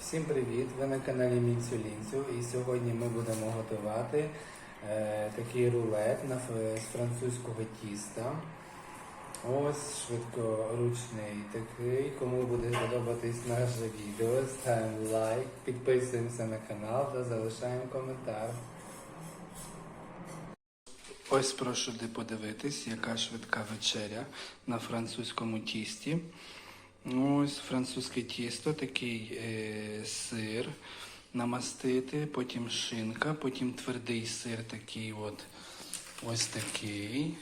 Всім привіт! Ви на каналі Мінцю і сьогодні ми будемо готувати е, такий рулет на, з французького тіста. Ось швидкоручний такий. Кому буде подобатись наше відео, ставимо лайк, підписуємося на канал та залишаємо коментар. Ось прошу подивитись, яка швидка вечеря на французькому тісті. Ось французьке тісто, такий е, сир намастити, потім шинка, потім твердий сир такий от ось такий.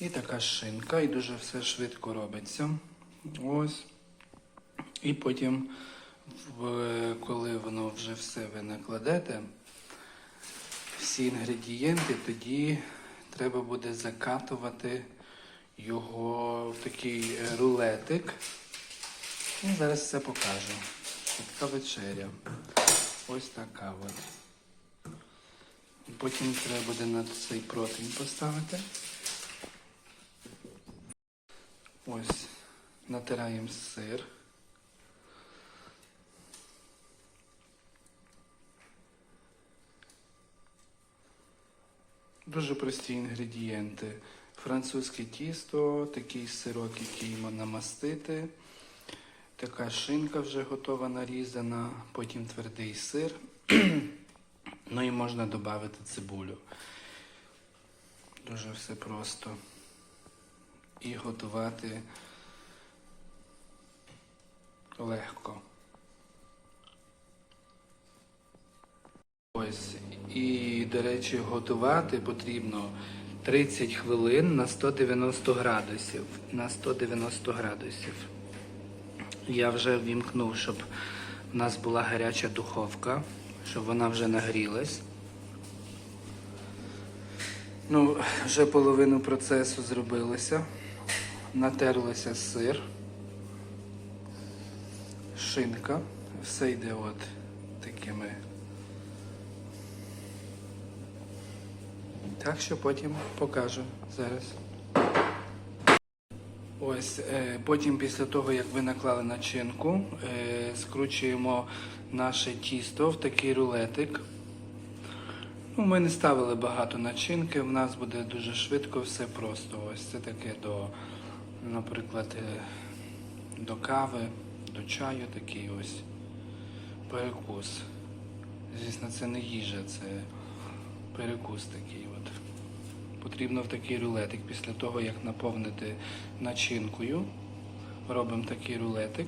І така шинка, і дуже все швидко робиться. Ось. І потім, коли воно вже все ви накладете, всі інгредієнти, тоді треба буде закатувати його в такий е, рулетик. І зараз все покажу. Швидка вечеря. Ось така от. Потім треба буде на цей противень поставити. Ось натираємо сир. Дуже прості інгредієнти. Французьке тісто, такий сирок, який намастити. Така шинка вже готова нарізана, потім твердий сир. ну і можна додати цибулю. Дуже все просто. І готувати легко. Ось. І, до речі, готувати потрібно 30 хвилин на 190 градусів. На 190 градусів. Я вже вімкнув, щоб в нас була гаряча духовка, щоб вона вже нагрілась. Ну, вже половину процесу зробилося. Натерлося сир, шинка. Все йде от такими. Так що потім покажу зараз. Ось, е, потім після того, як ви наклали начинку, е, скручуємо наше тісто в такий рулетик. Ну, ми не ставили багато начинки, в нас буде дуже швидко, все просто. Ось це таке до, наприклад, е, до кави, до чаю такий ось перекус. Звісно, це не їжа, це перекус такий от. Потрібно в такий рулетик. Після того, як наповнити начинкою, робимо такий рулетик.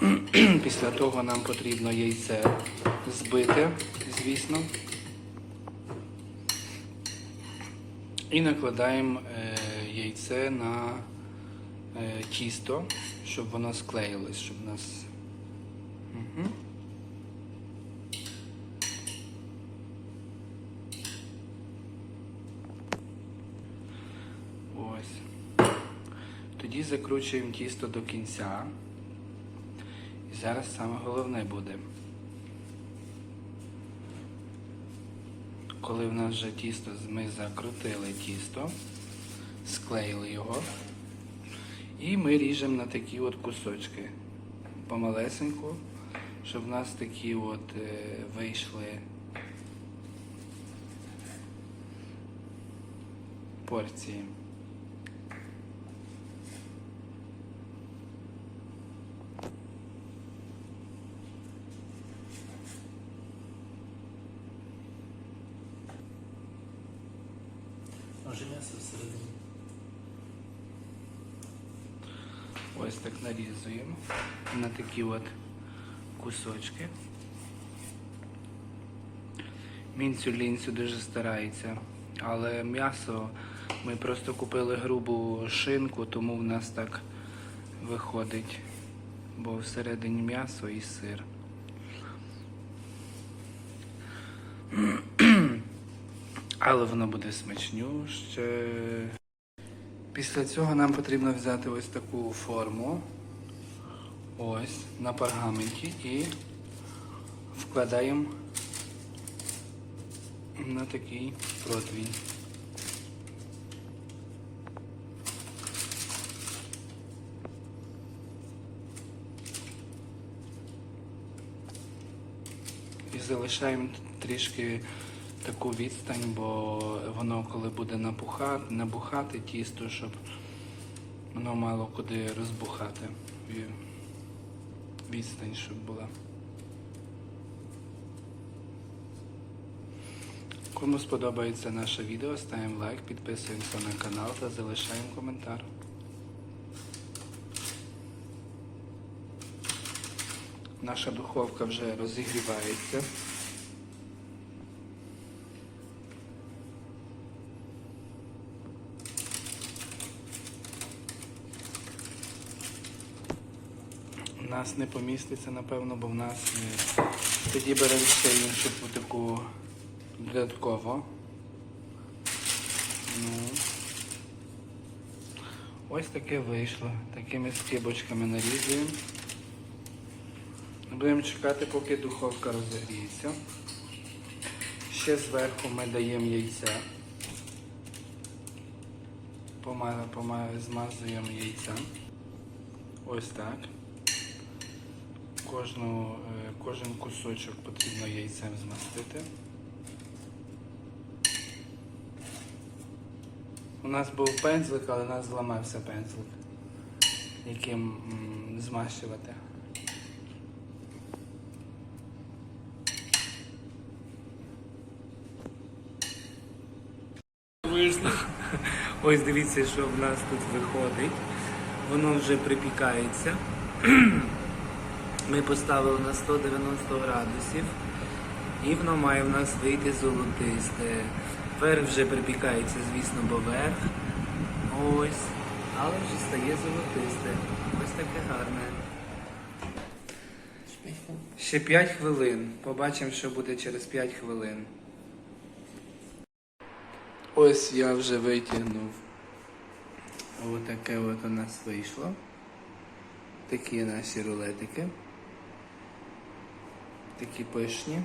Після того нам потрібно яйце збити, звісно. І накладаємо е, яйце на е, тісто, щоб воно склеїлось, щоб у нас. Угу. Ось. Тоді закручуємо тісто до кінця. І зараз саме головне буде. Коли в нас вже тісто, ми закрутили тісто, склеїли його. І ми ріжемо на такі от кусочки. Помалесеньку, щоб в нас такі от е, вийшли порції. Може м'ясо всередині. Ось так нарізуємо на такі от кусочки. Мінцю лінцю дуже старається, але м'ясо ми просто купили грубу шинку, тому в нас так виходить, бо всередині м'ясо і сир. але воно буде смачнюще. Після цього нам потрібно взяти ось таку форму ось на паргаменті і вкладаємо на такий противінь. І залишаємо трішки таку відстань, бо воно коли буде набухати, набухати тісто, щоб воно мало куди розбухати. Відстань, щоб була. Кому сподобається наше відео, ставимо лайк, підписуємося на канал та залишаємо коментар. Наша духовка вже розігрівається. Нас не поміститься, напевно, бо в нас е, тоді беремо ще іншу таку додатково. Ну. Ось таке вийшло. Такими скибочками нарізуємо. Будемо чекати, поки духовка розігріється. Ще зверху ми даємо яйця. Пома- пома- Змазуємо яйця. Ось так. Кожну, е, кожен кусочок потрібно яйцем змастити. У нас був пензлик, але у нас зламався пензлик, яким змащувати. Ось дивіться, що в нас тут виходить. Воно вже припікається. Ми поставили на 190 градусів. І воно має в нас вийти золотисте. Верх вже припікається, звісно, бо верх. Ось. Але вже стає золотисте. Ось таке гарне. Ще 5 хвилин. Побачимо, що буде через 5 хвилин. Ось я вже витягнув. Отаке от у нас вийшло. Такі наші рулетики. Такі пишні.